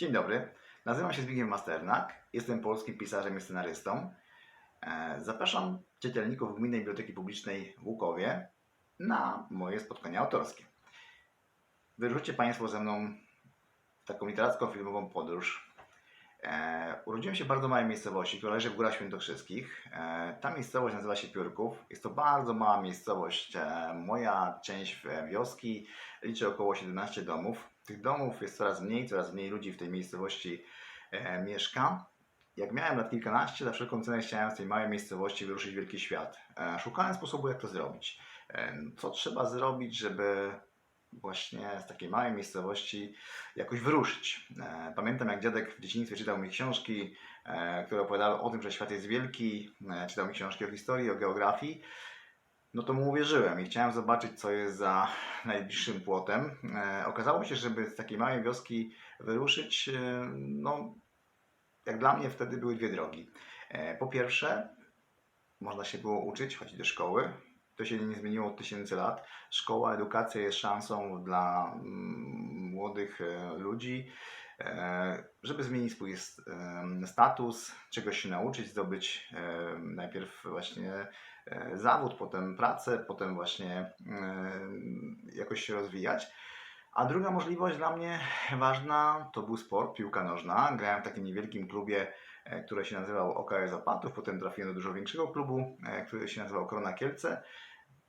Dzień dobry, nazywam się Zbigniew Masternak, jestem polskim pisarzem i scenarystą. E, Zapraszam czytelników Gminnej Biblioteki Publicznej w Łukowie na moje spotkania autorskie. Wyruszycie Państwo ze mną w taką literacko-filmową podróż. E, urodziłem się w bardzo małej miejscowości, która leży w Górach Świętokrzyskich. E, ta miejscowość nazywa się Piórków. Jest to bardzo mała miejscowość. Moja część wioski liczy około 17 domów. Tych domów jest coraz mniej, coraz mniej ludzi w tej miejscowości e, mieszka. Jak miałem lat kilkanaście, za wszelką cenę chciałem z tej małej miejscowości wyruszyć w wielki świat. E, szukałem sposobu, jak to zrobić. E, co trzeba zrobić, żeby właśnie z takiej małej miejscowości jakoś wyruszyć. E, Pamiętam jak dziadek w dzieciństwie czytał mi książki, e, które opowiadały o tym, że świat jest wielki, e, czytał mi książki o historii, o geografii. No to mu uwierzyłem i chciałem zobaczyć, co jest za najbliższym płotem. E, Okazało się, żeby z takiej małej wioski wyruszyć, e, no jak dla mnie wtedy były dwie drogi. E, Po pierwsze, można się było uczyć, chodzić do szkoły. To się nie zmieniło od tysięcy lat. Szkoła, edukacja jest szansą dla mm, młodych e, ludzi, e, żeby zmienić swój em, status, czegoś się nauczyć, zdobyć e, najpierw właśnie e, zawód, potem pracę, potem właśnie e, jakoś się rozwijać. A druga możliwość dla mnie ważna to był sport, piłka nożna. Grałem w takim niewielkim klubie, e, który się nazywał OKS Opatów, potem trafiłem do dużo większego klubu, e, który się nazywał Korona Kielce.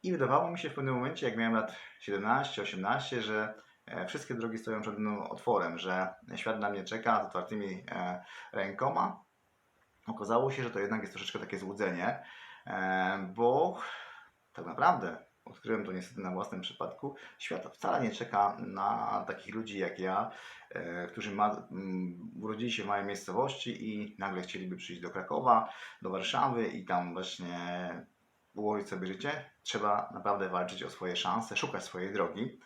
I wydawało mi się w pewnym momencie, jak miałem lat 17-18, że e, wszystkie drogi stoją przed mną otworem, że świat na mnie czeka z otwartymi e, rękoma. Okazało się, że to jednak jest troszeczkę takie złudzenie, e, bo tak naprawdę odkryłem to niestety na własnym przypadku. Świat wcale nie czeka na takich ludzi jak ja, e, którzy ma, mm, urodzili się w małej miejscowości i nagle chcieliby przyjść do Krakowa, do Warszawy i tam właśnie ułożyć sobie życie. Trzeba naprawdę walczyć o swoje szanse, szukać swojej drogi.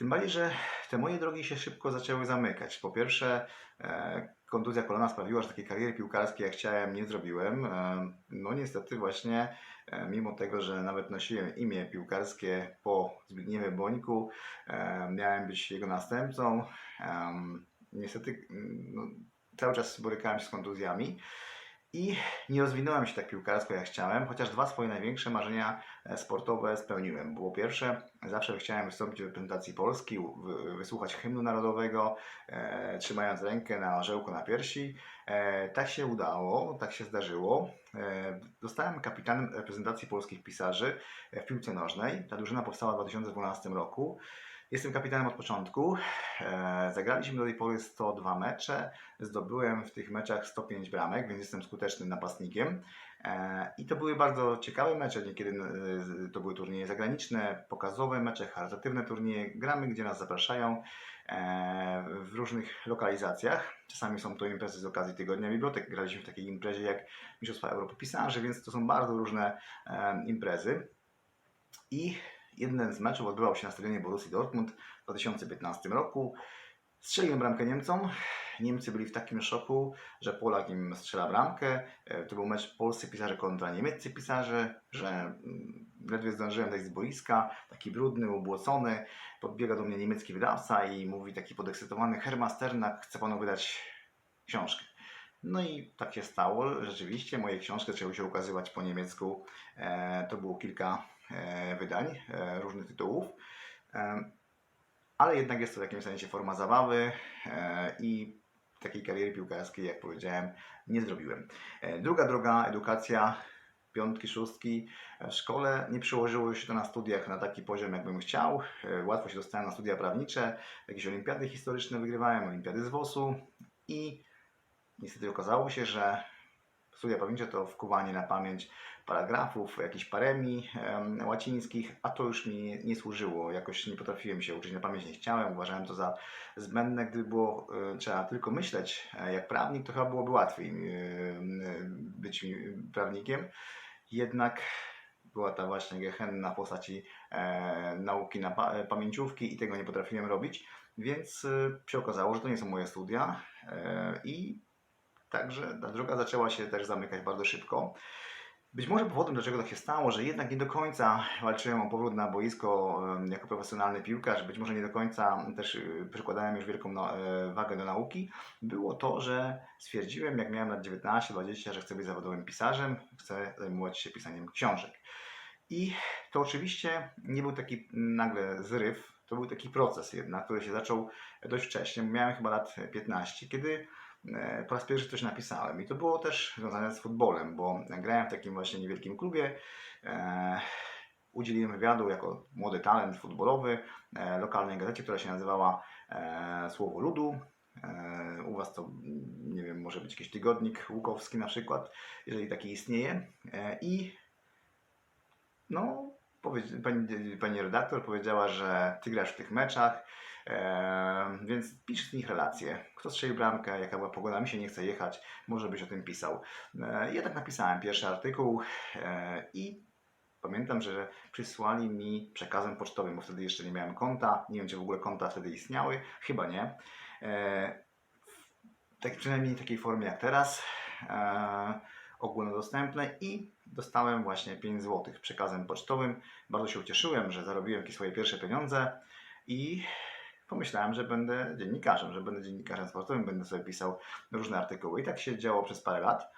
Tym bardziej, że te moje drogi się szybko zaczęły zamykać. Po pierwsze, e, kontuzja kolana sprawiła, że takiej kariery piłkarskiej jak chciałem nie zrobiłem. E, no niestety właśnie, e, mimo tego, że nawet nosiłem imię piłkarskie po Zbigniewie Bońku, e, miałem być jego następcą. Em, niestety mm, no, cały czas borykałem się z kontuzjami. I nie rozwinąłem się tak piłkarsko jak chciałem, chociaż dwa swoje największe marzenia e, sportowe spełniłem. Było pierwsze, zawsze chciałem wystąpić w reprezentacji Polski, wy- wysłuchać hymnu narodowego, e, trzymając rękę na orzełku na piersi. E, tak się udało, tak się zdarzyło. E, zostałem kapitanem reprezentacji polskich pisarzy e, w piłce nożnej. Ta drużyna powstała w 2012 roku. Jestem kapitanem od początku. E, zagraliśmy do tej pory 102 mecze. Zdobyłem w tych meczach 105 bramek, więc jestem skutecznym napastnikiem. E, I to były bardzo ciekawe mecze. Niekiedy e, to były turnieje zagraniczne, pokazowe mecze, charytatywne turnieje. Gramy, gdzie nas zapraszają w różnych lokalizacjach. Czasami są to imprezy z okazji Tygodnia Bibliotek. Graliśmy w takiej imprezie jak Mistrzostwa Europy Pisarzy, więc to są bardzo różne imprezy. I jeden z meczów odbywał się na stadionie Borussii Dortmund w 2015 roku. Strzeliłem bramkę Niemcom. Niemcy byli w takim szoku, że Polak im strzela bramkę. E, To był mecz polscy pisarze kontra niemieccy pisarze, że mm, ledwie zdążyłem zejść z boiska, taki brudny, ubłocony. Podbiega do mnie niemiecki wydawca i mówi taki podekscytowany Herma Sternak, chce panu wydać książkę. No i tak się stało, rzeczywiście moje książki zaczęły się ukazywać po niemiecku. E, To było kilka wydań e, różnych tytułów. E, Ale jednak jest to w jakimś sensie forma zabawy e, i takiej kariery piłkarskiej, jak powiedziałem, nie zrobiłem. E, Druga droga, edukacja, piątki, szóstki w szkole. Nie przełożyło się to na studiach na taki poziom, jakbym chciał. E, Łatwo się dostałem na studia prawnicze, jakieś olimpiady historyczne wygrywałem, olimpiady z WOS-u i niestety okazało się, że studia prawnicze to wkuwanie na pamięć paragrafów, jakichś paremii em, łacińskich, a to już mi nie służyło. Jakoś nie potrafiłem się uczyć na pamięć, nie chciałem, uważałem to za zbędne. Gdyby było e, trzeba tylko myśleć e, jak prawnik, to chyba byłoby łatwiej e, być prawnikiem. Jednak była ta właśnie gehenna w postaci nauki na pa- pamięciówki i tego nie potrafiłem robić, więc się okazało, że to nie są moje studia i Także ta droga zaczęła się też zamykać bardzo szybko. Być może powodem, dlaczego tak się stało, że jednak nie do końca walczyłem o powrót na boisko jako profesjonalny piłkarz, być może nie do końca też y, przykładałem już wielką no, e, wagę do nauki, było to, że stwierdziłem, jak miałem lat 19-20, że chcę być zawodowym pisarzem, chcę zajmować się pisaniem książek. I to oczywiście nie był taki nagle zryw, to był taki proces jednak, który się zaczął dość wcześnie. Miałem chyba lat 15, kiedy po raz pierwszy coś napisałem. I to było też związane z futbolem, bo grałem w takim właśnie niewielkim klubie. E, udzieliłem wywiadu jako młody talent futbolowy e, lokalnej gazecie, która się nazywała e, Słowo Ludu. E, u Was to, nie wiem, może być jakiś tygodnik łukowski na przykład, jeżeli taki istnieje. E, I no, pani, pani redaktor powiedziała, że ty grasz w tych meczach, e, więc pisz z nich relacje. Kto strzelił bramkę, jaka była pogoda, mi się nie chce jechać, może byś o tym pisał. E, ja tak napisałem pierwszy artykuł e, i pamiętam, że przysłali mi przekazem pocztowym, bo wtedy jeszcze nie miałem konta. Nie wiem, czy w ogóle konta wtedy istniały, chyba nie. E, tak przynajmniej w takiej formie jak teraz. E, ogólnodostępne i dostałem właśnie 5 zł przekazem pocztowym. Bardzo się ucieszyłem, że zarobiłem jakieś swoje pierwsze pieniądze i pomyślałem, że będę dziennikarzem, że będę dziennikarzem sportowym, będę sobie pisał różne artykuły. I tak się działo przez parę lat.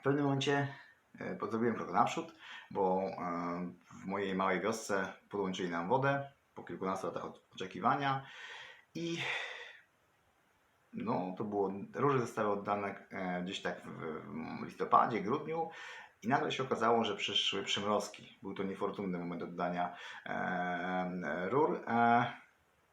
W pewnym momencie e, zrobiłem krok naprzód, bo e, w mojej małej wiosce podłączyli nam wodę po kilkunastu latach oczekiwania i no, to było, róże zostały oddane e, gdzieś tak w, listopadzie, grudniu i nagle się okazało, że przyszły przymrozki. Był to niefortunny moment oddania rur.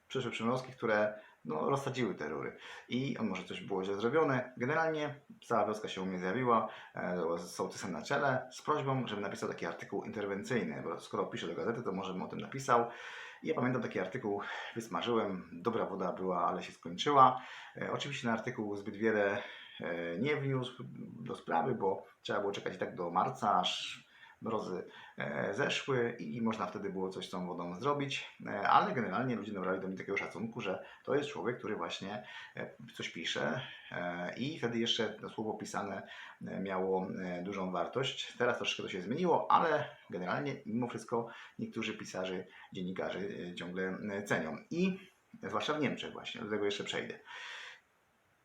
Przyszły przymrozki, które no, rozsadziły te rury i on może coś było źle zrobione. Generalnie cała wioska się u mnie zjawiła e, z sołtysem na czele z prośbą, żebym napisał taki artykuł interwencyjny, bo skoro piszę do gazety, to może bym o tym napisał. I ja pamiętam taki artykuł, wysmażyłem, dobra woda była, ale się skończyła. E, oczywiście na artykuł zbyt wiele e, nie wniósł do sprawy, bo trzeba było czekać i tak do marca, aż mrozy e, zeszły i można wtedy było coś z tą wodą zrobić, e, ale generalnie ludzie nabrali do mnie takiego szacunku, że to jest człowiek, który właśnie e, coś pisze i wtedy jeszcze to słowo pisane miało dużą wartość. Teraz troszkę to się zmieniło, ale generalnie mimo wszystko niektórzy pisarze, dziennikarze ciągle cenią i zwłaszcza w Niemczech właśnie, do tego jeszcze przejdę.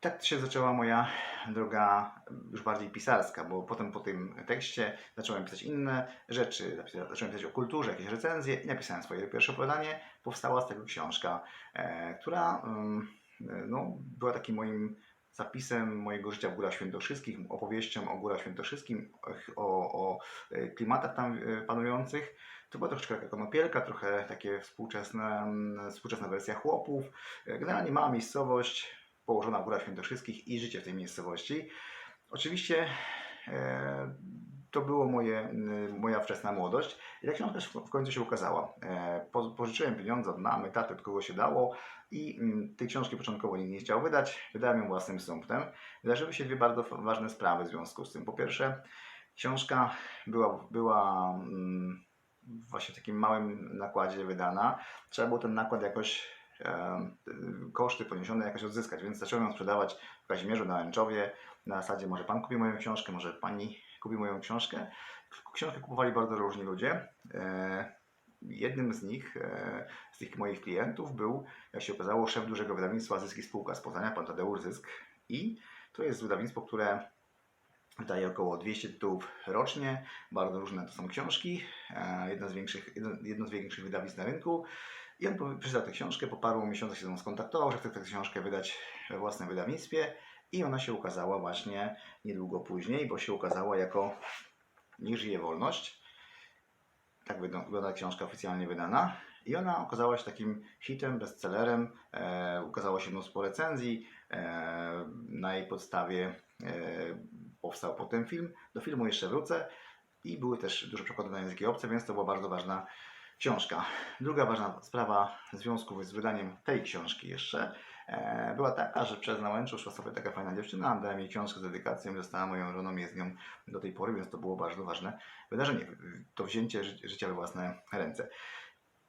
Tak się zaczęła moja droga już bardziej pisarska, bo potem po tym tekście zacząłem pisać inne rzeczy. Zacząłem pisać o kulturze, jakieś recenzje i napisałem swoje pierwsze opowiadanie. Powstała z tego książka, e, która ym, e, no, była takim moim zapisem mojego życia w Górach Świętokrzyskich, opowieścią o Górach Świętokrzyskim, o, o e, klimatach tam panujących. To była troszeczkę taka konopielka, trochę takie współczesne, mm, współczesna wersja chłopów. Generalnie mała miejscowość, położona w Górach Świętokrzyskich i życie w tej miejscowości. Oczywiście e, to było moje, moja wczesna młodość i ta książka w- w końcu się ukazała. E, po, pożyczyłem pieniądze od mamy, taty, od kogo się dało i tej książki początkowo nie chciał wydać. Wydałem ją własnym sumptem. Wydarzyły się dwie bardzo ważne sprawy w związku z tym. Po pierwsze, książka była, była właśnie w takim małym nakładzie wydana. Trzeba było ten nakład jakoś koszty poniesione jakoś odzyskać, więc zacząłem ją sprzedawać w Kazimierzu na Łęczowie. Na zasadzie może pan kupi moją książkę, może pani kupi moją książkę. Książkę kupowali bardzo różni ludzie. E, Jednym z nich, e, z tych moich klientów był, jak się okazało, szef dużego wydawnictwa Zysk i Spółka z Poznania, pan Tadeusz Zysk. I to jest wydawnictwo, które wydaje około 200 tytułów rocznie. Bardzo różne to są książki. E, Jedno z większych, jedno, jedno z większych wydawnictw na rynku. I on przeczytał tę książkę, po paru miesiącach się ze mną skontaktował, że chce tę książkę wydać we własnym wydawnictwie i ona się ukazała właśnie niedługo później, bo się ukazała jako Niech żyje wolność. Tak wyglą- wygląda książka oficjalnie wydana. I ona okazała się takim hitem, bestsellerem. E, ukazało się mnóstwo recenzji. E, na jej podstawie e, powstał potem film. Do filmu jeszcze wrócę. I były też duże przekłady na języki obce, więc to była bardzo ważna książka. Druga ważna sprawa w związku z wydaniem tej książki jeszcze e, była taka, że przez Nałęczu szła sobie taka fajna dziewczyna, dałem jej książkę z dedykacją, została moją jest z nią do tej pory, więc to było bardzo ważne wydarzenie, to wzięcie ży- życia we własne ręce.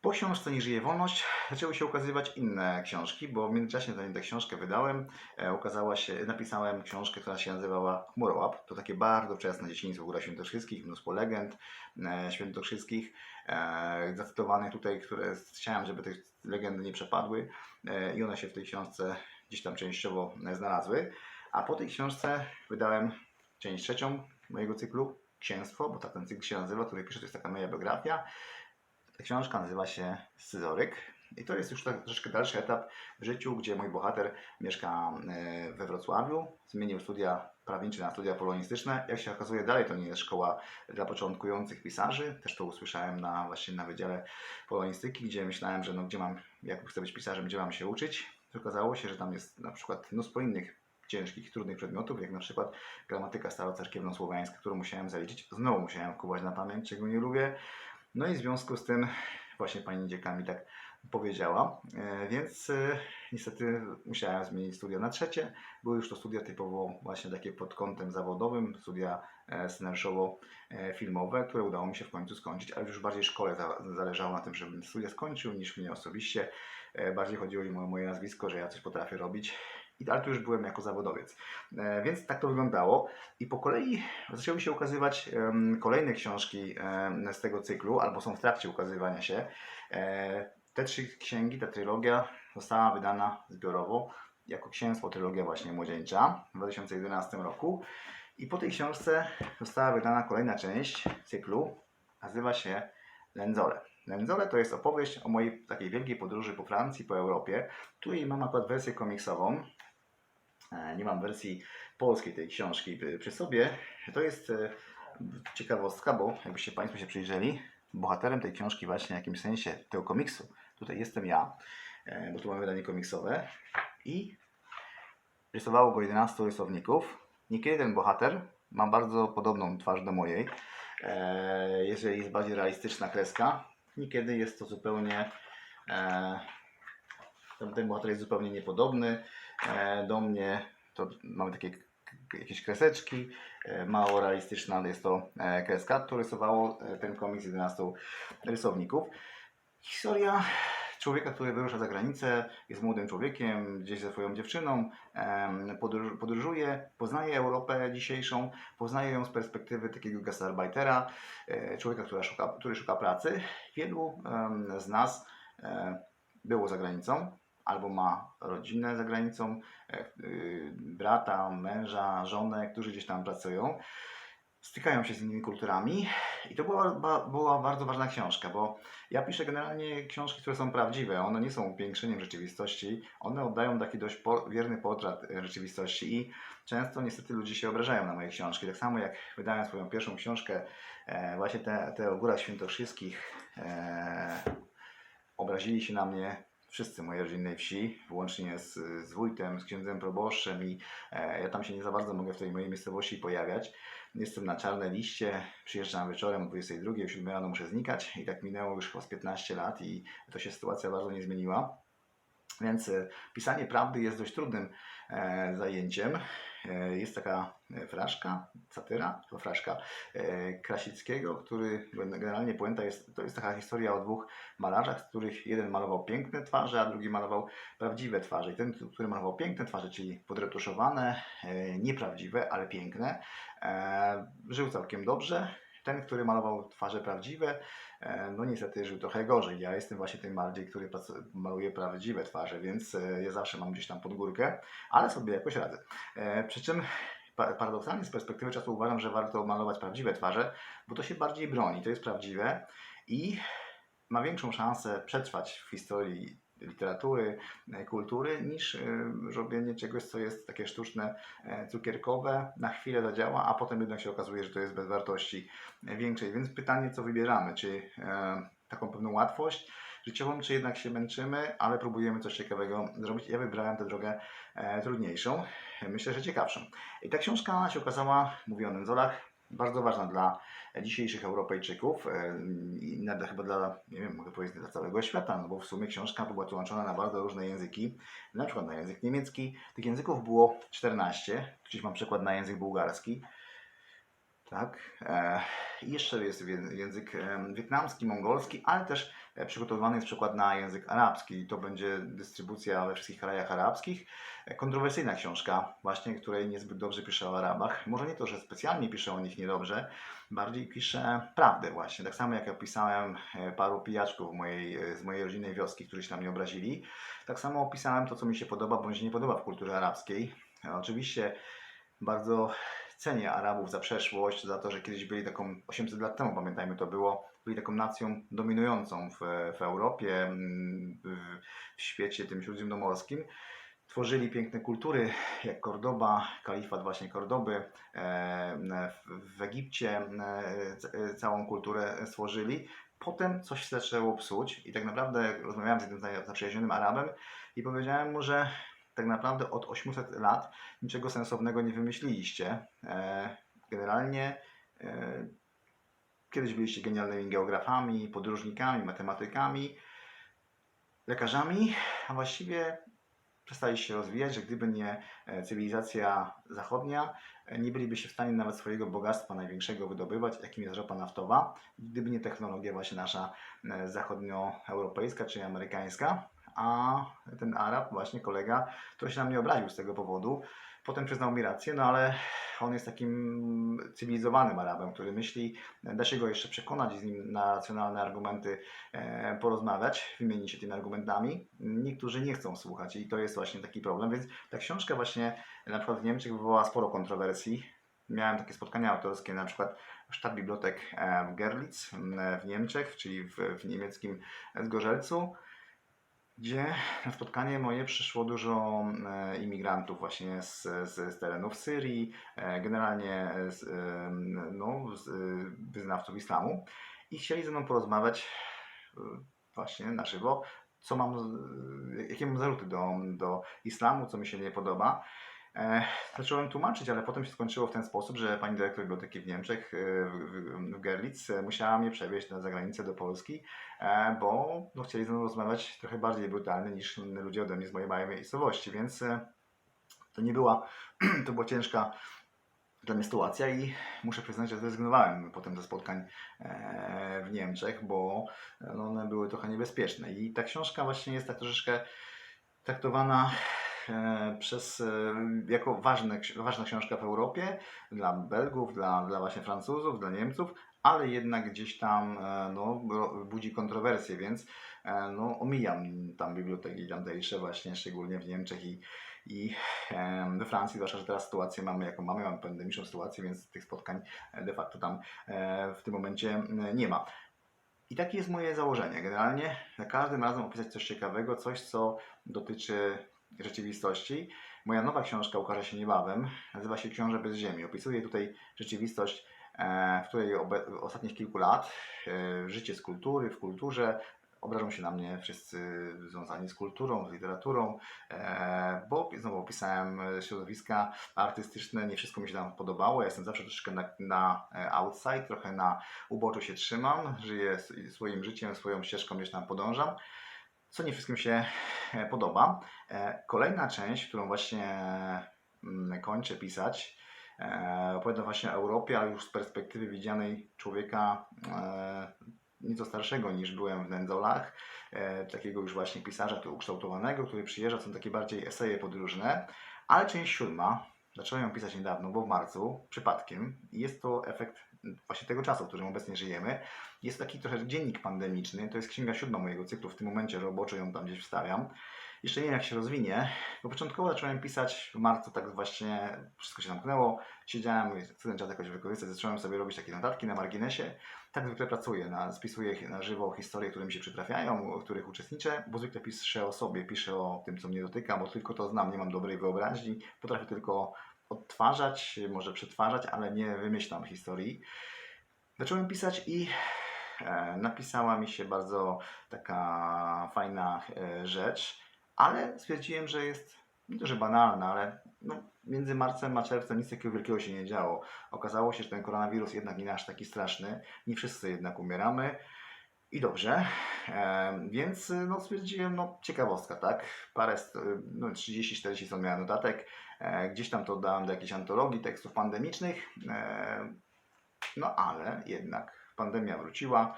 Po książce Nie żyje wolność zaczęły się ukazywać inne książki, bo w międzyczasie zanim tę książkę wydałem, e, ukazała się, napisałem książkę, która się nazywała Chmurołap. To takie bardzo wczesne dzieciństwo Góra Świętokrzyskich, mnóstwo legend e, świętokrzyskich, e, zacytowanych tutaj, które chciałem, żeby te legendy nie przepadły i one się w tej książce gdzieś tam częściowo znalazły. A po tej książce wydałem część trzecią mojego cyklu Księstwo, bo tak ten cykl się nazywa, który piszę, to jest taka moja biografia. Książka nazywa się Scyzoryk i to jest już tak troszeczkę dalszy etap w życiu, gdzie mój bohater mieszka e, we Wrocławiu, zmienił studia prawnicze na studia polonistyczne. Jak się okazuje, dalej to nie jest szkoła dla początkujących pisarzy. Też to usłyszałem na, właśnie na Wydziale Polonistyki, gdzie myślałem, że no, gdzie mam, jak chcę być pisarzem, gdzie mam się uczyć. Okazało się, że tam jest na przykład mnóstwo innych ciężkich, trudnych przedmiotów, jak na przykład gramatyka starocerkiewno-słowiańska, którą musiałem zaliczyć. Znowu musiałem kupować na pamięć, czego nie lubię. No i w związku z tym właśnie pani dziekan mi tak powiedziała, e, więc e, niestety musiałem zmienić studia na trzecie. Były już to studia typowo właśnie takie pod kątem zawodowym, studia e, scenariuszowo-filmowe, które udało mi się w końcu skończyć, ale już bardziej szkole za- zależało na tym, żebym studia skończył, niż mnie osobiście. Bardziej chodziło mi o moje nazwisko, że ja coś potrafię robić. I ale tu już byłem jako zawodowiec. E, Więc tak to wyglądało. I po kolei zaczęły się ukazywać kolejne książki z tego cyklu, albo są w trakcie ukazywania się. E, Te trzy księgi, ta trylogia została wydana zbiorowo jako księstwo, trylogia właśnie młodzieńcza w 2011 roku. I po tej książce została wydana kolejna część cyklu, nazywa się Lędzole. Lędzole to jest opowieść o mojej takiej wielkiej podróży po Francji, po Europie. Tu mam akurat wersję komiksową. Nie mam wersji polskiej tej książki y, przy sobie. To jest e, ciekawostka, bo jakbyście Państwo się przyjrzeli, bohaterem tej książki właśnie w jakimś sensie tego komiksu, tutaj jestem ja, e, bo tu mamy wydanie komiksowe i rysowało go 11 rysowników. Niekiedy ten bohater ma bardzo podobną twarz do mojej, e, jeżeli jest bardziej realistyczna kreska. Niekiedy jest to zupełnie e, ten, ten bohater jest zupełnie niepodobny do mnie. To mamy takie jakieś kreseczki, e, mało realistyczna jest to e, kreska, to rysowało e, ten komiks 11 rysowników. Historia człowieka, który wyrusza za granicę, jest młodym człowiekiem, gdzieś ze swoją dziewczyną, podróżuje, poznaje Europę dzisiejszą, poznaje ją z perspektywy takiego gastarbeitera, e, człowieka, który szuka, który szuka pracy. Wielu z nas e, było za granicą, albo ma rodzinę za granicą, e, y, brata, męża, żonę, którzy gdzieś tam pracują. Stykają się z innymi kulturami i to była, była bardzo ważna książka, bo ja piszę generalnie książki, które są prawdziwe. One nie są upiększeniem rzeczywistości, one oddają taki dość po, wierny portret rzeczywistości i często niestety ludzie się obrażają na moje książki. Tak samo jak wydałem swoją pierwszą książkę, e, właśnie te, te o górach świętokrzyskich, e, obrazili się na mnie wszyscy mojej rodzinnej wsi, włącznie z, z wójtem, z księdzem proboszczem i e, ja tam się nie za bardzo mogę w tej mojej miejscowości pojawiać. Jestem na czarnej liście, przyjeżdżam wieczorem o 22, o 7 rano muszę znikać i tak minęło już chyba z 15 lat i to się sytuacja bardzo nie zmieniła. Więc e, pisanie prawdy jest dość trudnym e, zajęciem. E, jest taka e, fraszka, satyra, to fraszka e, Krasickiego, który generalnie puenta jest, to jest taka historia o dwóch malarzach, z których jeden malował piękne twarze, a drugi malował prawdziwe twarze. I ten, który malował piękne twarze, czyli podretuszowane, nieprawdziwe, ale piękne, żył całkiem dobrze. Ten, który malował twarze prawdziwe, no niestety żył trochę gorzej. Ja jestem właśnie tym bardziej, który maluje prawdziwe twarze, więc e, ja zawsze mam gdzieś tam pod górkę, ale sobie jakoś radzę. E, Przy czym pa- paradoksalnie z perspektywy czasu uważam, że warto malować prawdziwe twarze, bo to się bardziej broni, to jest prawdziwe i ma większą szansę przetrwać w historii literatury, e, kultury, niż e, robienie czegoś, co jest takie sztuczne, e, cukierkowe, na chwilę zadziała, a potem jednak się okazuje, że to jest bez wartości większej. Więc pytanie, co wybieramy? Czy taką pewną łatwość życiową, czy jednak się męczymy, ale próbujemy coś ciekawego zrobić. Ja wybrałem tę drogę trudniejszą, myślę, że ciekawszą. I ta książka się okazała, mówię o nędzolach, bardzo ważna dla dzisiejszych Europejczyków e, i nawet chyba dla, nie wiem, mogę powiedzieć dla całego świata, no bo w sumie książka była tłumaczona na bardzo różne języki, na przykład na język niemiecki. Tych języków było 14, gdzieś mam przykład na język bułgarski. Tak. E, i jeszcze jest język em, wietnamski, mongolski, ale też e, przygotowywany jest przykład na język arabski. I to będzie dystrybucja we wszystkich krajach arabskich. E, Kontrowersyjna książka, właśnie, której niezbyt dobrze pisze o Arabach. Może nie to, że specjalnie pisze o nich niedobrze, bardziej pisze prawdę właśnie. Tak samo jak ja opisałem e, paru pijaczków mojej, e, z mojej rodzinnej wioski, którzy się na mnie obrazili. Tak samo opisałem to, co mi się podoba bądź nie podoba w kulturze arabskiej. E, Oczywiście bardzo cenię Arabów za przeszłość, za to, że kiedyś byli taką, 800 lat temu pamiętajmy to było, byli taką nacją dominującą w, w Europie, mm, w, w świecie tym śródziemnomorskim. Tworzyli piękne kultury, jak Kordoba, kalifat właśnie Kordoby. E, w, Egipcie e, e, całą kulturę stworzyli. Potem coś się zaczęło psuć i tak naprawdę rozmawiałem z jednym zaprzyjaźnionym Arabem i powiedziałem mu, że tak naprawdę od 800 lat niczego sensownego nie wymyśliliście. E, Generalnie e, kiedyś byliście genialnymi geografami, podróżnikami, matematykami, lekarzami, a właściwie przestaliście się rozwijać, że gdyby nie e, cywilizacja zachodnia, nie bylibyście w stanie nawet swojego bogactwa największego wydobywać, jakim jest ropa naftowa, gdyby nie technologia właśnie nasza zachodnioeuropejska czy amerykańska. A ten Arab, właśnie kolega, to się na mnie obraził z tego powodu. Potem przyznał mi rację, no ale on jest takim cywilizowanym Arabem, który myśli, da się go jeszcze przekonać z nim na racjonalne argumenty e, porozmawiać, wymienić się tymi argumentami. Niektórzy nie chcą słuchać i to jest właśnie taki problem, więc ta książka właśnie na przykład w Niemczech wywołała sporo kontrowersji. Miałem takie spotkania autorskie, na przykład sztab bibliotek e, w Gerlitz w Niemczech, czyli w, w niemieckim Zgorzelcu, gdzie na spotkanie moje przyszło dużo e, imigrantów właśnie z, z, z terenów Syrii, e, generalnie z, em, no, z e, wyznawców islamu i chcieli ze mną porozmawiać e, właśnie na żywo, co mam, jakie mam zarzuty do, do islamu, co mi się nie podoba. E, Zacząłem tłumaczyć, ale potem się skończyło w ten sposób, że pani dyrektor biblioteki w Niemczech, e, w, Gerlitz, e, musiała mnie przewieźć na zagranicę do Polski, bo no, chcieli ze mną rozmawiać trochę bardziej brutalnie niż ludzie ode mnie z mojej małej miejscowości, więc to nie była, to była ciężka dla mnie sytuacja i muszę przyznać, że zrezygnowałem potem ze spotkań w Niemczech, bo no, one były trochę niebezpieczne. I ta książka właśnie jest tak troszeczkę traktowana przez, e, jako ważne, ważna książka w Europie dla Belgów, dla, dla właśnie Francuzów, dla Niemców, ale jednak gdzieś tam e, no, budzi kontrowersje, więc e, no, omijam tam biblioteki tamtejsze właśnie, szczególnie w Niemczech i, i we Francji, zwłaszcza, że teraz sytuację mamy jaką mamy, mamy pandemiczną sytuację, więc tych spotkań e, de facto tam e, w tym momencie e, nie ma. I takie jest moje założenie. Generalnie za każdym razem opisać coś ciekawego, coś co dotyczy rzeczywistości. Moja nowa książka ukaże się niebawem. Nazywa się Książę bez ziemi. Opisuje tutaj rzeczywistość, e, w której ostatnich kilku lat e, życie z kultury, w kulturze. Obrażą się na mnie wszyscy związani z kulturą, z literaturą, e, bo znowu opisałem środowiska artystyczne. Nie wszystko mi się tam podobało. Ja jestem zawsze troszeczkę na, na outside, trochę na uboczu się trzymam, żyję swoim życiem, swoją ścieżką gdzieś tam podążam, co nie wszystkim się e, podoba. E, Kolejna część, którą właśnie mm, kończę pisać, e, opowiada właśnie o Europie, ale już z perspektywy widzianej człowieka nieco starszego niż byłem w Nędzolach, takiego już właśnie pisarza który- ukształtowanego, który przyjeżdża, są takie bardziej eseje podróżne, ale część siódma, zacząłem ją pisać niedawno, bo w marcu, przypadkiem, jest to efekt właśnie tego czasu, w którym obecnie żyjemy. Jest taki trochę dziennik pandemiczny, to jest księga siódma mojego cyklu, w tym momencie roboczo ją tam gdzieś wstawiam. Jeszcze nie wiem jak się rozwinie, bo początkowo zacząłem pisać w marcu, tak właśnie wszystko się zamknęło, siedziałem, chcę ten czas jakoś wykorzystać, zacząłem sobie robić takie notatki na marginesie. Tak zwykle pracuję, na, spisuję na żywo historie, które mi się przytrafiają, w których uczestniczę, bo zwykle piszę o sobie, piszę o tym, co mnie dotyka, bo tylko to znam, nie mam dobrej wyobraźni, potrafię tylko odtwarzać, może przetwarzać, ale nie wymyślam historii. Zacząłem pisać i e, napisała mi się bardzo taka fajna e, rzecz, ale stwierdziłem, że jest nie to, że banalna, ale no, między marcem a czerwcem nic takiego wielkiego się nie działo. Okazało się, że ten koronawirus jednak nie aż taki straszny, nie wszyscy jednak umieramy. I dobrze, więc no, stwierdziłem, no ciekawostka, tak? Parę, st- no, 30-40 stron miałem notatek, e, gdzieś tam to dałem do jakiejś antologii tekstów pandemicznych. E, No ale jednak pandemia wróciła,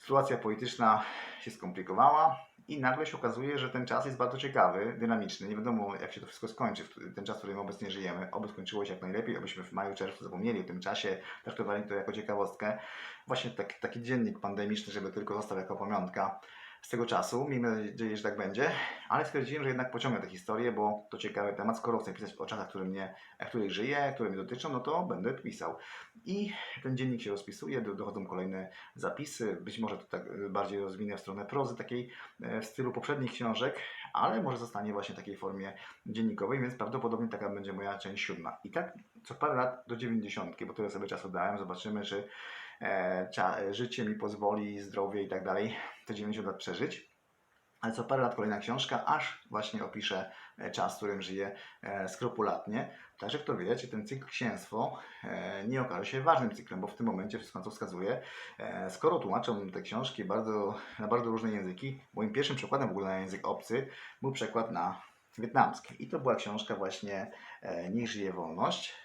sytuacja polityczna się skomplikowała i nagle się okazuje, że ten czas jest bardzo ciekawy, dynamiczny. Nie wiadomo, jak się to wszystko skończy, ten czas, w którym obecnie żyjemy. Oby skończyło się jak najlepiej, abyśmy w maju, czerwcu zapomnieli o tym czasie, traktowali to jako ciekawostkę. Właśnie tak, taki dziennik pandemiczny, żeby tylko został jako pamiątka z tego czasu. Miejmy nadzieję, że tak będzie, ale stwierdziłem, że jednak pociągnę tę historię, bo to ciekawy temat. Skoro chcę pisać o czasach, które mnie, których żyję, które mnie dotyczą, no to będę pisał. I ten dziennik się rozpisuje, do- dochodzą kolejne zapisy. Być może to tak e, bardziej rozwinę w stronę prozy, takiej e, w stylu poprzednich książek, ale może zostanie właśnie w takiej formie dziennikowej, więc prawdopodobnie taka będzie moja część siódma. I tak co parę lat do dziewięćdziesiątki, bo tyle sobie czasu dałem, zobaczymy, czy życie mi pozwoli, zdrowie i tak dalej, te 90 lat przeżyć. Ale co parę lat kolejna książka, aż właśnie opiszę e, czas, w którym żyję e, skrupulatnie. Także kto wie, czy ten cykl księstwo e, nie okaże się ważnym cyklem, bo w tym momencie wszystko na to wskazuje. E, skoro tłumaczą te książki bardzo, na bardzo różne języki, moim pierwszym przekładem w ogóle na język obcy był przekład na wietnamski. I to była książka właśnie e, Niech żyje wolność.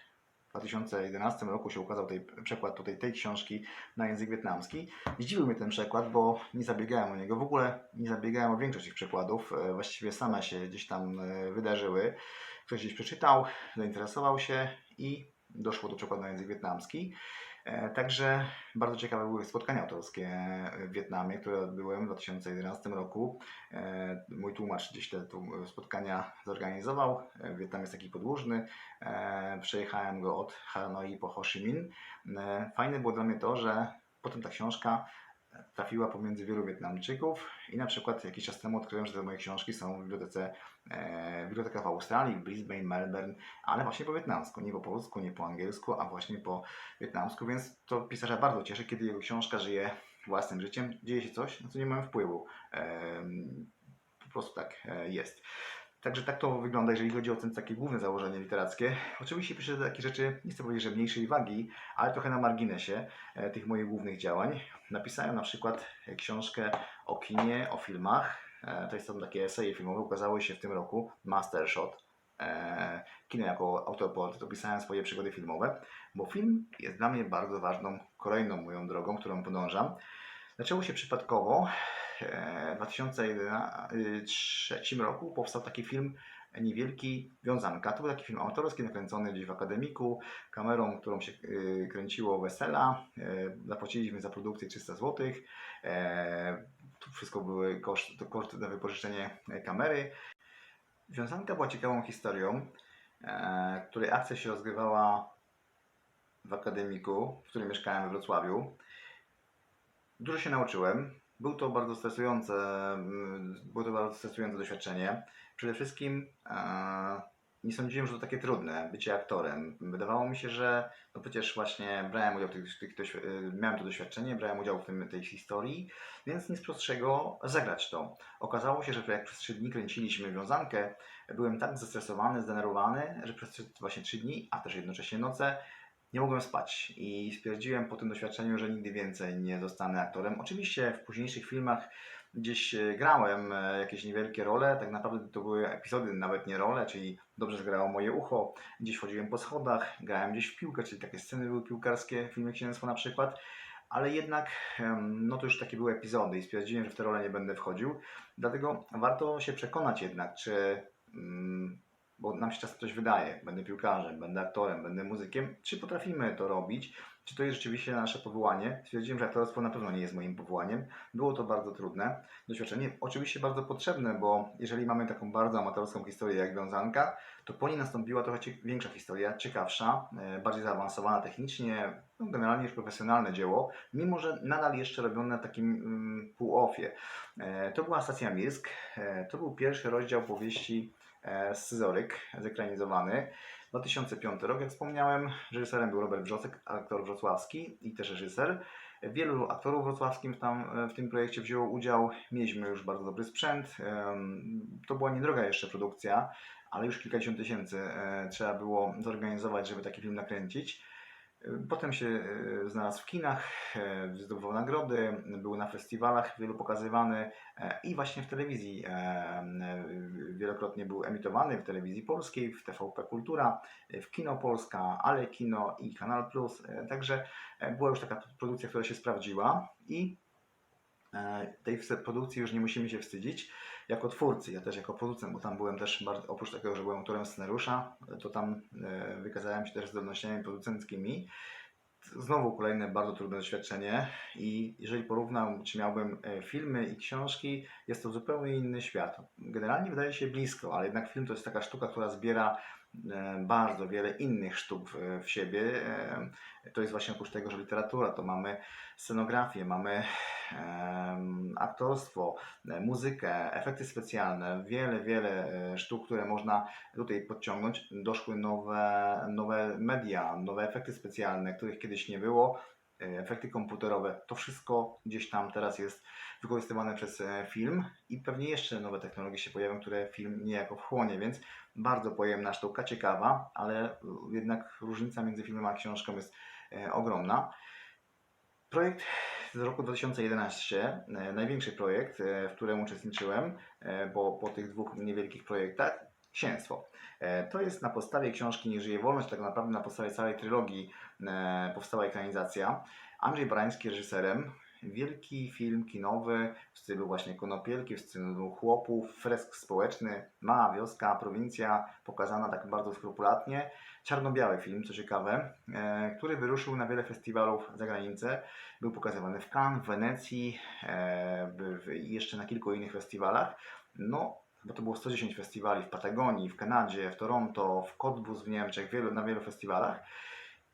W 2011 roku się ukazał tej, przekład tutaj tej książki na język wietnamski. Zdziwił mnie ten przekład, bo nie zabiegałem o niego. W ogóle nie zabiegałem o większość tych przekładów. E, Właściwie same się gdzieś tam e, wydarzyły. Ktoś gdzieś przeczytał, zainteresował się i doszło do przekładu na język wietnamski. E, Także bardzo ciekawe były spotkania autorskie w Wietnamie, które odbyłem w 2011 roku. E, Mój tłumacz gdzieś te spotkania zorganizował. E, Wietnam jest taki podłużny. Przejechałem go od Hanoi po Ho Chi Minh. Fajne było dla mnie to, że potem ta książka trafiła pomiędzy wielu Wietnamczyków i na przykład jakiś czas temu odkryłem, że te moje książki są w bibliotece, e, bibliotekach w Australii, Brisbane, Melbourne, ale właśnie po wietnamsku, nie po polsku, nie po angielsku, a właśnie po wietnamsku, więc to pisarza bardzo cieszy, kiedy jego książka żyje własnym życiem, dzieje się coś, na co nie mamy wpływu. Em, Po prostu tak e, jest. Także tak to wygląda, jeżeli chodzi o ten takie główne założenie literackie. Oczywiście piszę takie rzeczy, nie chcę powiedzieć, że mniejszej wagi, ale trochę na marginesie e, tych moich głównych działań. Napisałem na przykład e, książkę o kinie, o filmach. E, To są takie eseje filmowe, ukazały się w tym roku. Mastershot. E, Kino jako autoportret, opisałem swoje przygody filmowe, bo film jest dla mnie bardzo ważną, kolejną moją drogą, którą podążam. Zaczęło się przypadkowo. E, W 2003 roku powstał taki film niewielki Wiązanka. To był taki film autorski nakręcony gdzieś w akademiku, kamerą, którą się y, kręciło wesela. E, Zapłaciliśmy za produkcję 300 zł. Tu wszystko były koszty, na wypożyczenie e, kamery. Wiązanka była ciekawą historią, e, której akcja się rozgrywała w akademiku, w którym mieszkałem we Wrocławiu. Dużo się nauczyłem. Był to bardzo stresujące, mm, było to bardzo stresujące doświadczenie. Przede wszystkim e, nie sądziłem, że to takie trudne, bycie aktorem. Wydawało mi się, że no przecież właśnie brałem udział w tych, tych y, miałem to doświadczenie, brałem udział w tym, tej historii, więc nic prostszego zagrać to. Okazało się, że jak przez trzy dni kręciliśmy wiązankę, byłem tak zestresowany, zdenerwowany, że przez właśnie trzy dni, a też jednocześnie noce, nie mogłem spać i stwierdziłem po tym doświadczeniu, że nigdy więcej nie zostanę aktorem. Oczywiście w późniejszych filmach gdzieś e, grałem e, jakieś niewielkie role, tak naprawdę to były epizody, nawet nie role, czyli dobrze zgrało moje ucho, gdzieś chodziłem po schodach, grałem gdzieś w piłkę, czyli takie sceny były piłkarskie w filmie Księstwo na przykład, ale jednak no to już takie były epizody i stwierdziłem, że w te role nie będę wchodził, dlatego warto się przekonać jednak, czy mm, bo nam się czasem coś wydaje, będę piłkarzem, będę aktorem, będę muzykiem, czy potrafimy to robić, czy to jest rzeczywiście nasze powołanie. Stwierdziłem, że aktorstwo na pewno nie jest moim powołaniem. Było to bardzo trudne doświadczenie, oczywiście bardzo potrzebne, bo jeżeli mamy taką bardzo amatorską historię jak Wiązanka, to po niej nastąpiła trochę większa historia, ciekawsza, e, bardziej zaawansowana technicznie, no generalnie już profesjonalne dzieło, mimo że nadal jeszcze robione na takim mm, pół-offie. E, To była Stacja Mirsk, e, to był pierwszy rozdział powieści Scyzoryk, zekranizowany. 2005 rok, jak wspomniałem, reżyserem był Robert Wrzosek, aktor wrocławski i też reżyser. Wielu aktorów wrocławskim tam, e, w tym projekcie wzięło udział. Mieliśmy już bardzo dobry sprzęt. To była niedroga jeszcze produkcja, ale już kilkadziesiąt tysięcy e, trzeba było zorganizować, żeby taki film nakręcić. Potem się e, znalazł w kinach, e, zdobywał nagrody, był na festiwalach wielu pokazywany e, i właśnie w telewizji wielokrotnie był emitowany w telewizji polskiej, w TVP Kultura, w Kino Polska, Ale Kino i Kanal Plus. Także była już taka produkcja, która się sprawdziła i tej produkcji już nie musimy się wstydzić jako twórcy, ja też jako producent, bo tam byłem też, bardzo, oprócz tego, że byłem autorem scenariusza, to tam e, wykazałem się też zdolnościami producenckimi. Znowu kolejne bardzo trudne doświadczenie i jeżeli porównam, czy miałbym e, filmy i książki, jest to zupełnie inny świat. Generalnie wydaje się blisko, ale jednak film to jest taka sztuka, która zbiera e, bardzo wiele innych sztuk w, siebie. To jest właśnie oprócz tego, że literatura, to mamy scenografię, mamy aktorstwo, e, muzykę, efekty specjalne, wiele, wiele e, sztuk, które można tutaj podciągnąć. Doszły nowe, nowe media, nowe efekty specjalne, których kiedyś nie było, e, efekty komputerowe. To wszystko gdzieś tam teraz jest wykorzystywane przez film i pewnie jeszcze nowe technologie się pojawią, które film niejako wchłonie, więc bardzo pojemna sztuka, ciekawa, ale jednak różnica między filmem a książką jest ogromna. Projekt z roku 2011, e, największy projekt, e, w którym uczestniczyłem, e, bo po tych dwóch niewielkich projektach, Księstwo. To jest na podstawie książki Nie żyje wolność, tak naprawdę na podstawie całej trylogii powstała ekranizacja. Andrzej Barański reżyserem. Wielki film kinowy w stylu właśnie konopielki, w stylu chłopów, fresk społeczny, mała wioska, prowincja, pokazana tak bardzo skrupulatnie. Czarno-biały film, co ciekawe, e, który wyruszył na wiele festiwalów za granicę. Był pokazywany w Cannes, w Wenecji e, w- jeszcze na kilku innych festiwalach. No, bo to było 110 festiwali w Patagonii, w Kanadzie, w Toronto, w Cottbus w Niemczech, wielu, na wielu festiwalach.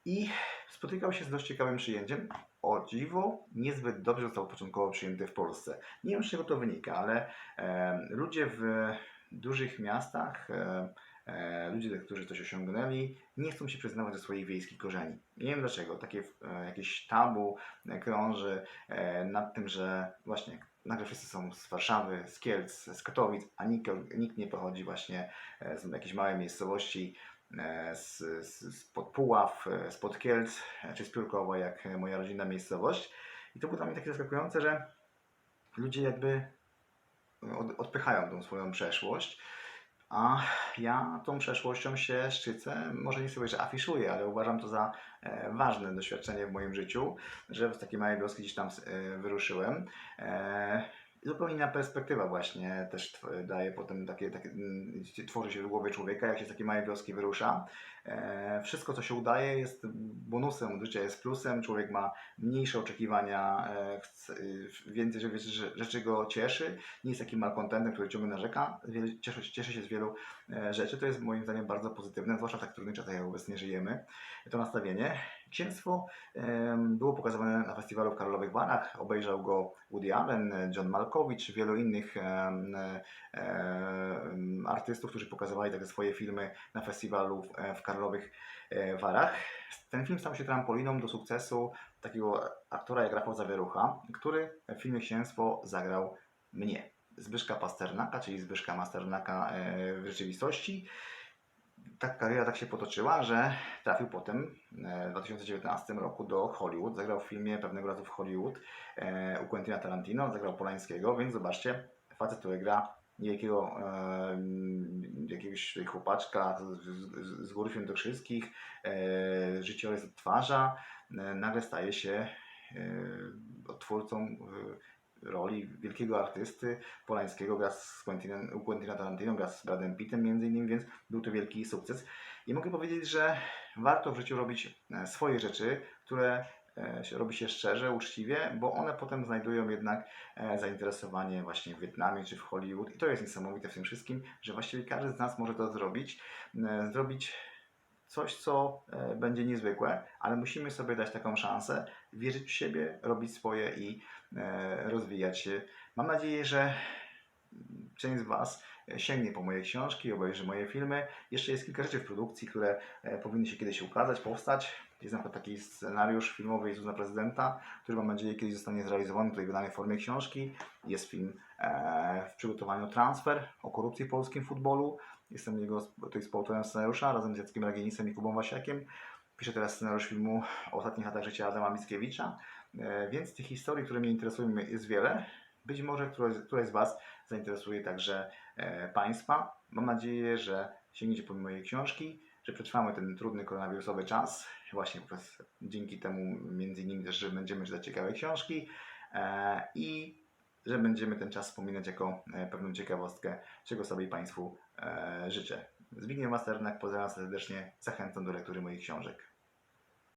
I spotykał się z dość ciekawym przyjęciem. O dziwo, niezbyt dobrze został początkowo przyjęty w Polsce. Nie wiem, z czego to wynika, ale e, ludzie w dużych miastach, e, e, ludzie, którzy coś osiągnęli, nie chcą się przyznawać do swoich wiejskich korzeni. Nie wiem dlaczego. Takie e, jakieś tabu e, krąży e, nad tym, że właśnie nagle wszyscy są z Warszawy, z Kielc, z Katowic, a nikt, nikt nie pochodzi właśnie e, z jakiejś małej miejscowości, e, z, z, spod Puław, e, spod Kielc, e, czy z Piórkowa, jak e, moja rodzinna miejscowość. I to było dla mnie takie zaskakujące, że ludzie jakby od, odpychają tą swoją przeszłość, a ja tą przeszłością się szczycę. Może nie sobie, że afiszuję, ale uważam to za e, ważne doświadczenie w moim życiu, że z takiej małej wioski gdzieś tam e, wyruszyłem. Zupełnie inna perspektywa właśnie też daje potem takie, takie mm, tworzy się w głowie człowieka, jak się z takiej małej wioski wyrusza. E, wszystko, co się udaje, jest bonusem, życie jest plusem, człowiek ma mniejsze oczekiwania, e, chce, y, więcej rzeczy, rzeczy go cieszy, nie jest takim malkontentem, który ciągle narzeka, cieszy, cieszy się z wielu e, rzeczy. To jest moim zdaniem bardzo pozytywne, zwłaszcza w tak trudnych czasach, jak obecnie żyjemy. To nastawienie. Księstwo było pokazywane na festiwalu w Karolowych Warach. Obejrzał go Woody Allen, John Malkowicz, wielu innych artystów, którzy pokazywali takie swoje filmy na festiwalu w, w Karolowych e, Warach. Ten film stał się trampoliną do sukcesu takiego aktora jak Rafał Zawierucha, który w filmie Księstwo zagrał mnie. Zbyszka Pasternaka, czyli Zbyszka Masternaka e, w rzeczywistości. Ta kariera tak się potoczyła, że trafił potem e, w 2019 roku do Hollywood. Zagrał w filmie pewnego razu w Hollywood e, u Quentina Tarantino, zagrał Polańskiego, więc zobaczcie, facet, który gra niejakiego e, jakiegoś chłopaczka z, z, z góry świętokrzyskich, e, życiorys odtwarza, nagle staje się e, twórcą roli wielkiego artysty Polańskiego, gra z Quentinem, u Tarantino, gra z Bradem Pittem między innymi, więc był to wielki sukces. I mogę powiedzieć, że warto w życiu robić e, swoje rzeczy, które e, robi się szczerze, uczciwie, bo one potem znajdują jednak e, zainteresowanie właśnie w Wietnamie czy w Hollywood. I to jest niesamowite w tym wszystkim, że właściwie każdy z nas może to zrobić. Zrobić coś, co będzie niezwykłe, ale musimy sobie dać taką szansę, wierzyć w siebie, robić swoje i e, rozwijać się. Mam nadzieję, że część z Was sięgnie po moje książki, obejrzy moje filmy. Jeszcze jest kilka rzeczy w produkcji, które e, powinny się kiedyś ukazać, powstać. Jest na przykład taki scenariusz filmowy Jezus na prezydenta, który mam nadzieję kiedyś zostanie zrealizowany, tutaj wydany w formie książki. Jest film e, w przygotowaniu Transfer o korupcji w polskim futbolu. Jestem jego tutaj współautorem scenariusza razem z Jackiem Ragienicem i Kubą Wasiakiem. Piszę teraz scenariusz filmu o ostatnich latach życia Adama Mickiewicza, e, więc tych historii, które mnie interesują jest wiele. Być może któraś, któraś z Was zainteresuje także e, Państwa. Mam nadzieję, że sięgniecie po mojej książki, że przetrwamy ten trudny koronawirusowy czas. Właśnie przez, dzięki temu między innymi też, że będziemy czytać ciekawe książki e, i że będziemy ten czas wspominać jako pewną ciekawostkę, czego sobie Państwu życzę. Zbigniew Masternak, pozdrawiam serdecznie, zachęcam do lektury moich książek.